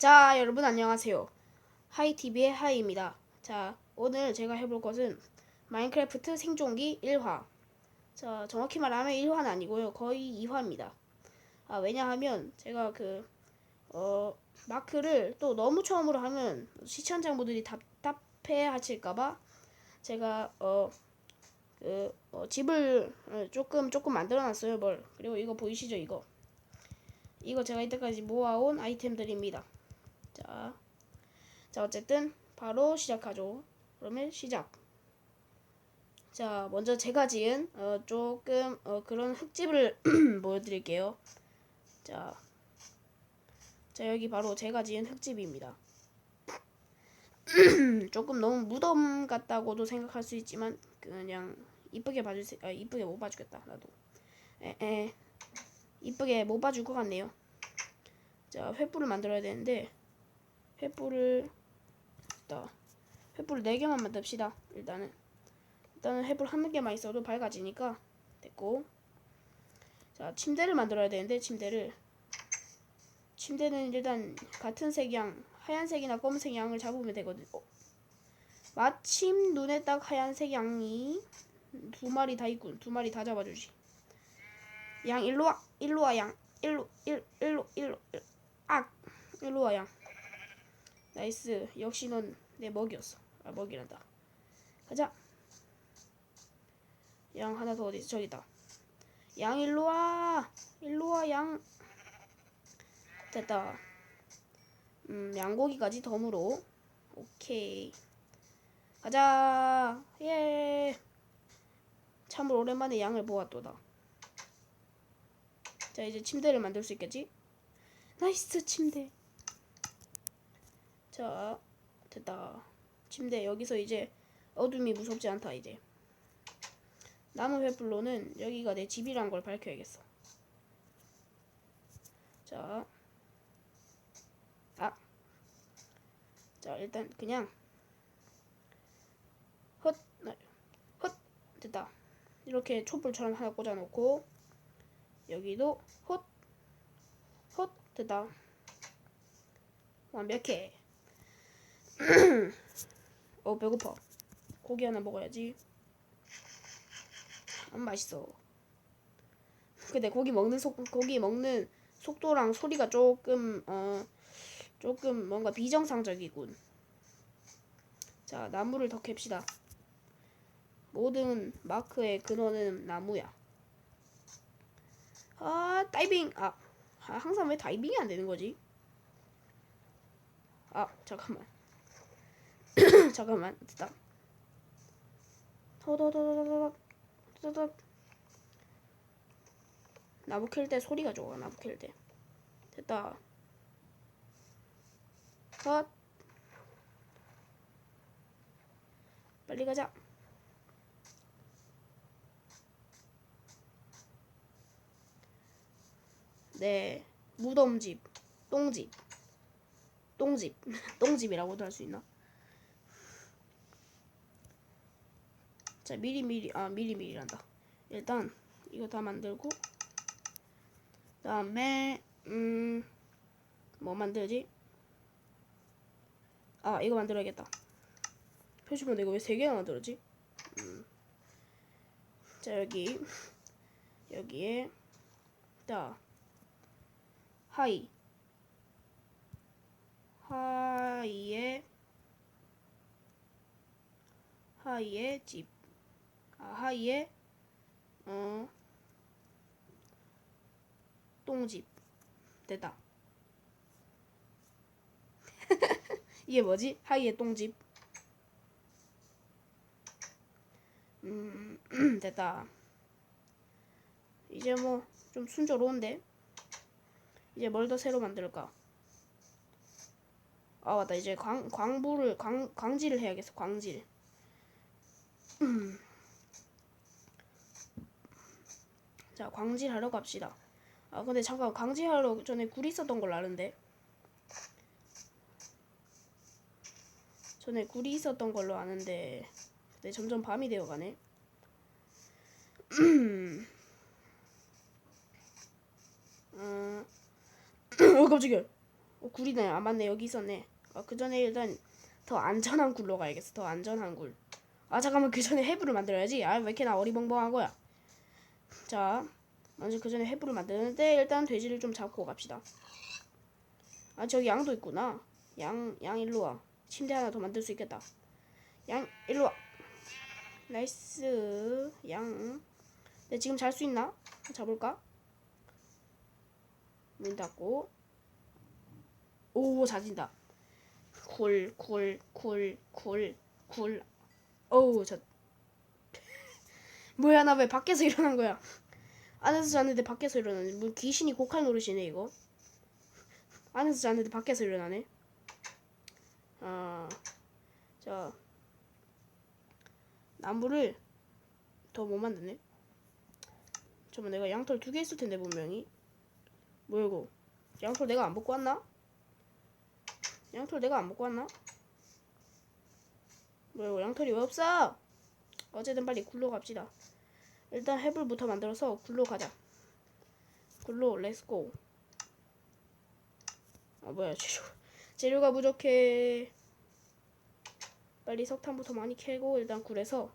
자, 여러분 안녕하세요. 하이TV의 하이입니다. 자, 오늘 제가 해볼 것은 마인크래프트 생존기 1화. 자, 정확히 말하면 1화는 아니고요. 거의 2화입니다. 아, 왜냐하면 제가 그, 어, 마크를 또 너무 처음으로 하면 시청자분들이 답답해 하실까봐 제가, 어, 그, 어, 집을 어, 조금, 조금 만들어 놨어요. 뭘. 그리고 이거 보이시죠? 이거. 이거 제가 이때까지 모아온 아이템들입니다. 자, 자 어쨌든 바로 시작하죠. 그러면 시작. 자, 먼저 제가 지은 어, 조금 어, 그런 흙집을 보여드릴게요. 자, 자 여기 바로 제가 지은 흙집입니다. 조금 너무 무덤 같다고도 생각할 수 있지만 그냥 이쁘게 봐주세요. 아, 이쁘게 못 봐주겠다 나도. 에에 이쁘게 못 봐줄 것 같네요. 자, 횃불을 만들어야 되는데 횃불을 자, 횃불 4개만 만듭시다. 일단은 일단은 횃불 한 개만 있어도 밝아지니까 됐고 자, 침대를 만들어야 되는데 침대를 침대는 일단 같은 색 양, 하얀색이나 검은색 양을 잡으면 되거든. 어. 마침 눈에 딱 하얀색 양이 두 마리 다 있군. 두 마리 다 잡아주지. 양 일로 와, 일로 와 양, 일로, 일, 일로, 일로, 일, 악, 일로 와 양. 나이스. 역시 넌 내 먹이었어. 아 먹이란다. 가자. 양 하나 더 어디 있어? 저기다. 양 일로 와. 일로 와 양. 됐다. 음 양고기까지 덤으로. 오케이. 가자. 예. 참으로 오랜만에 양을 모았도다. 자 이제 침대를 만들 수 있겠지? 나이스 침대. 자 됐다. 침대 여기서 이제 어둠이 무섭지 않다 이제. 나무 횃불로는 여기가 내 집이란 걸 밝혀야겠어. 자, 아, 자 일단 그냥 헛, 나- 헛 됐다. 이렇게 촛불처럼 하나 꽂아놓고 여기도 헛, 헛 됐다. 완벽해. 어 배고파. 고기 하나 먹어야지. 안 맛있어. 근데 고기 먹는 속 고기 먹는 속도랑 소리가 조금 어 조금 뭔가 비정상적이군. 자 나무를 더 캡시다. 모든 마크의 근원은 나무야. 아 다이빙 아, 아 항상 왜 다이빙이 안 되는 거지? 아 잠깐만 잠깐만. 됐다. 더더더더더더 더더 나무 캘 때 소리가 좋아 나무 캘 때. 됐다. 컷. 빨리 가자. 네. 무덤집 똥집. 똥집. 똥집이라고도 할 수 있나? 자 미리 미리 아 미리 미리란다. 일단 이거 다 만들고 그 다음에 음 뭐 만들지? 아 이거 만들어야겠다. 표시본 이거 왜 세 개나 만들었지? 음. 자 여기 여기에 자 하이 하이의 하이의 집. 아, 하이의 어 똥집. 됐다. 이게 뭐지? 하이의 똥집. 음, 됐다. 이제 뭐 좀 순조로운데. 이제 뭘 더 새로 만들까? 아 맞다 이제 광 광부를 광 광질을 해야겠어 광질. 음. 자 광질하러 갑시다. 아 근데 잠깐 광질하러 전에 굴 있었던 걸로 아는데. 전에 굴이 있었던 걸로 아는데 근데 점점 밤이 되어 가네. 음. 어 깜짝이야. 어, 굴이네. 아 맞네 여기 있었네. 아, 그 전에 일단 더 안전한 굴로 가야겠어. 더 안전한 굴. 아 잠깐만 그 전에 해부를 만들어야지. 아 왜 이렇게 나 어리벙벙한 거야? 자 먼저 그 전에 해부를 만드는데 일단 돼지를 좀 잡고 갑시다. 아 저기 양도 있구나. 양 양 일로 와. 침대 하나 더 만들 수 있겠다. 양 일로 와. 나이스 양. 내 지금 잘 수 있나? 자볼까? 문 닫고. 오 자진다. 굴, 굴, 굴, 굴, 굴. 어우 저. 뭐야 나 왜 밖에서 일어난 거야? 안에서 잤는데 밖에서 일어나네. 뭐 귀신이 고칼 노릇이네 이거. 안에서 잤는데 밖에서 일어나네. 아, 자 나무를 더 못 만드네. 잠깐 내가 양털 두 개 있을 텐데 분명히. 뭐야 이거? 양털 내가 안 먹고 왔나? 양털 내가 안 먹고 왔나? 뭐야 이거 양털이 왜 없어? 어쨌든 빨리 굴로 갑시다. 일단 해불부터 만들어서 굴로 가자. 굴로 렛츠고. 아 뭐야 재료 재료가 부족해. 빨리 석탄부터 많이 캐고 일단 굴에서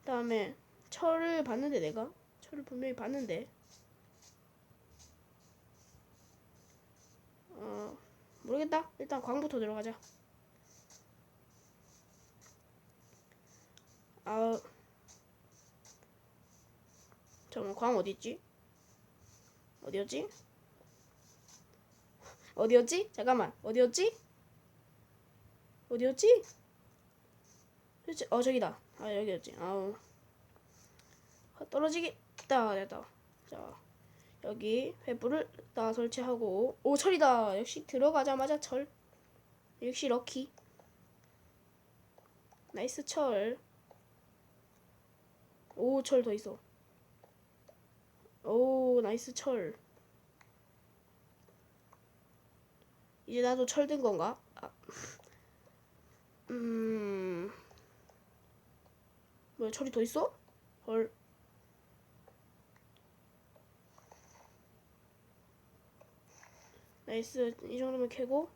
그다음에 철을 봤는데 내가 철을 분명히 봤는데 어 모르겠다. 일단 광부터 들어가자. 아 잠깐만 광 어디 있지? 어디였지? 어디였지? 잠깐만 어디였지? 어디였지? 그치? 어 저기다. 아 여기였지. 아우 떨어지겠다 됐다. 자 여기 횃불을 다 설치하고 오 철이다. 역시 들어가자마자 철. 역시 럭키. 나이스 철. 오 철 더 있어. 오 나이스 철. 이제 나도 철든 건가? 아. 음. 뭐야 철이 더 있어? 헐. 나이스 이 정도면 캐고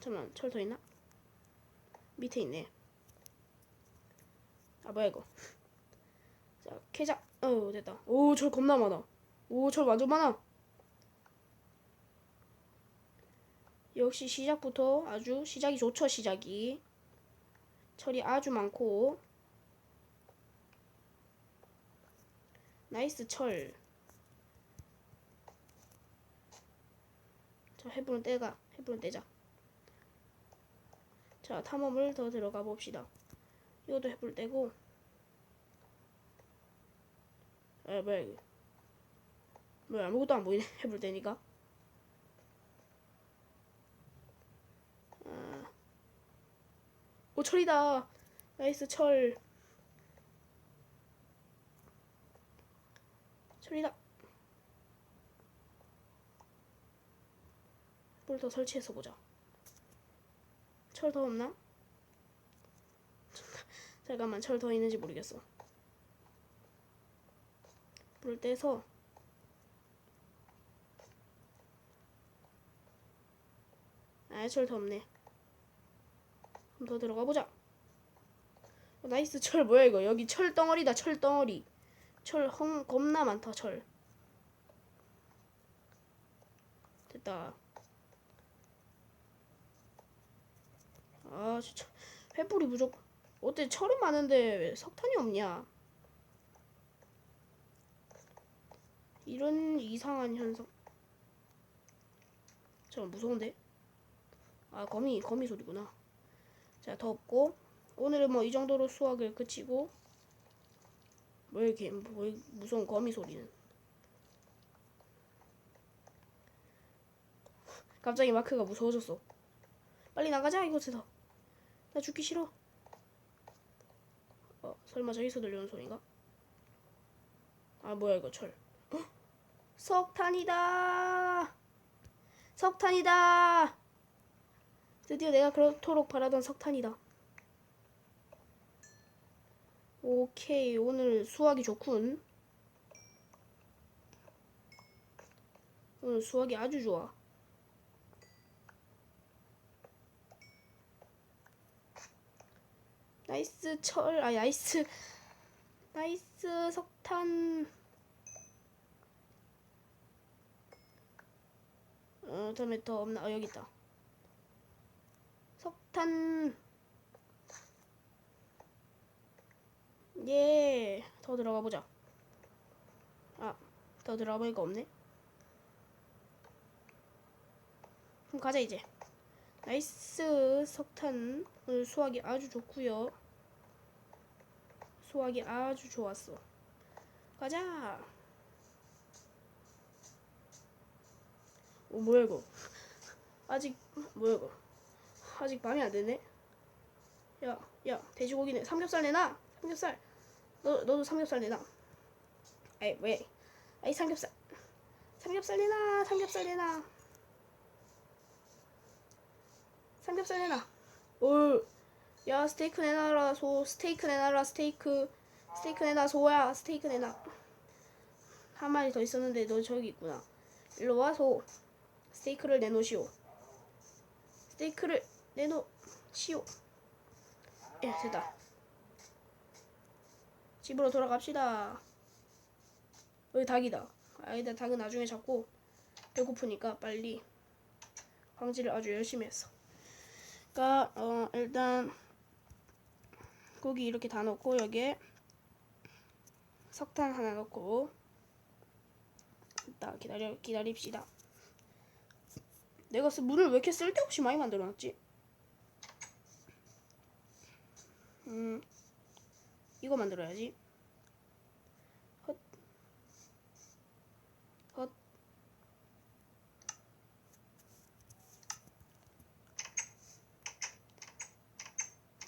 잠깐만 철 더 있나? 밑에 있네 아 뭐야 이거 자 캐자 어 됐다 오 철 겁나 많아 오 철 완전 많아 역시 시작부터 아주 시작이 좋죠 시작이 철이 아주 많고 나이스 철 자, 해부는 떼가. 해부는 떼자. 자, 탐험을 더 들어가 봅시다. 이것도 해부를 떼고. 아, 뭐야, 이거. 뭐야, 아무것도 안 보이네. 해부를 떼니까. 아. 오, 철이다. 나이스, 철. 철이다. 뿔더 설치해서 보자. 철 더 없나? 잠깐만 철 더 있는지 모르겠어. 뿔 떼서 아철 더 없네. 그럼 더 들어가 보자. 어, 나이스 철 뭐야 이거 여기 철 덩어리다 철 덩어리. 철 헝 겁나 많다 철. 됐다. 아 진짜 횃불이 부족. 어때 철은 많은데 왜 석탄이 없냐? 이런 이상한 현상. 잠깐 무서운데? 아 거미 거미 소리구나. 자 덮고 오늘은 뭐 이 정도로 수학을 그치고 뭐 이렇게 뭐 이- 무서운 거미 소리는. 갑자기 마크가 무서워졌어. 빨리 나가자 이곳에서. 나 죽기 싫어. 어, 설마 저기서 들려오는 소리인가? 아, 뭐야 이거 철. 어? 석탄이다. 석탄이다. 드디어 내가 그렇도록 바라던 석탄이다. 오케이, 오늘 수학이 좋군. 오늘 수학이 아주 좋아. 나이스 철, 아, 나이스, 나이스 석탄. 어, 다음에 더 없나? 어, 여기 있다. 석탄. 예, 더 들어가 보자. 아, 더 들어가 보니까 없네. 그럼 가자 이제. 나이스 석탄 오늘 수학이 아주 좋고요. 수학이 아주 좋았어. 가자. 오 뭐야 이거? 아직 뭐야 이거? 아직 밤이 안 됐네. 야, 야 돼지고기네. 삼겹살 내놔. 삼겹살. 너 너도 삼겹살 내놔. 아이 왜? 아이 삼겹살. 삼겹살 내놔. 삼겹살 내놔. 삼겹살 내놔. 오. 야 스테이크 내놔라 소. 스테이크 내놔라 스테이크. 스테이크 내놔 소야. 스테이크 내놔. 한 마리 더 있었는데 너 저기 있구나. 일로 와 소. 스테이크를 내놓으시오. 스테이크를 내놓으시오. 예, 됐다. 집으로 돌아갑시다. 여기 닭이다. 아, 일단 닭은 나중에 잡고 배고프니까 빨리 광질을 아주 열심히 했어. 그러니까 어, 일단 고기 이렇게 다 넣고 여기에 석탄 하나 넣고 일단 기다려 기다립시다. 내가 쓰 물을 왜 이렇게 쓸데없이 많이 만들어놨지? 음 이거 만들어야지. 헛. 헛.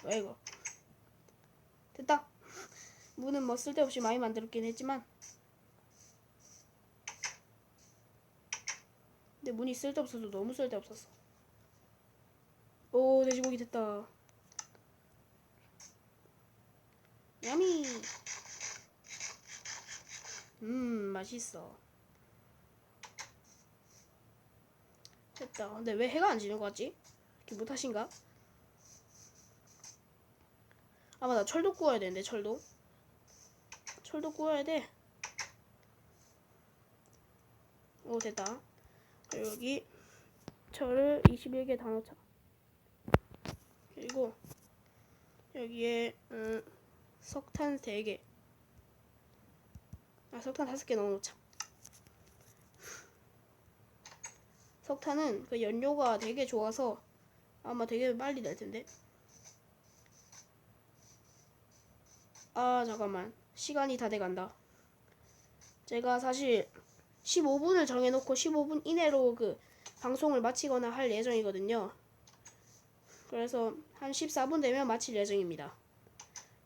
왜 이거? 됐다. 무는 뭐 쓸데없이 많이 만들었긴 했지만 근데 문이 쓸데없어서 너무 쓸데없었어. 오 돼지고기 됐다. 야미. 음 맛있어. 됐다. 근데 왜 해가 안 지는 거 같지? 이렇게 못하신가? 아 맞다 철도 구워야 되는데 철도. 철도 구워야 돼. 오 됐다. 여기 철을 21개 다 넣자. 그리고 여기에 음, 석탄 3개. 아 석탄 5개 넣어놓자. 석탄은 그 연료가 되게 좋아서 아마 되게 빨리 될 텐데. 아 잠깐만 시간이 다 돼간다. 제가 사실 15분을 정해놓고 15분 이내로 그 방송을 마치거나 할 예정이거든요. 그래서 한 14분 되면 마칠 예정입니다.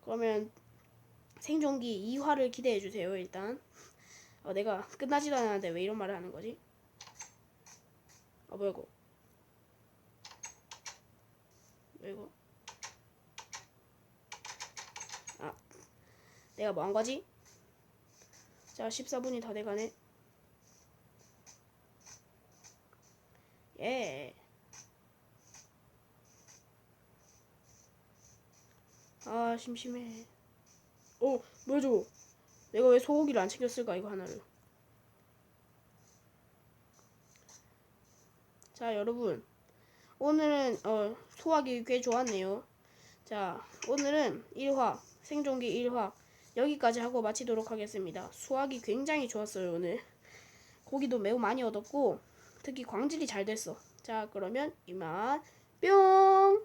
그러면 생존기 2화를 기대해 주세요. 일단 어, 내가 끝나지도 않았는데 왜 이런 말을 하는 거지? 아 뭐야 이거? 왜 이거? 아 내가 뭐 한 거지? 자 14분이 다 돼가네. 예. 아 심심해. 어 뭐야 저거? 내가 왜 소고기를 안 챙겼을까 이거 하나를. 자 여러분 오늘은 어 소화기 꽤 좋았네요. 자 오늘은 1화 생존기 1화 여기까지 하고 마치도록 하겠습니다. 수학이 굉장히 좋았어요 오늘. 고기도 매우 많이 얻었고 특히 광질이 잘 됐어. 자, 그러면 이만 뿅!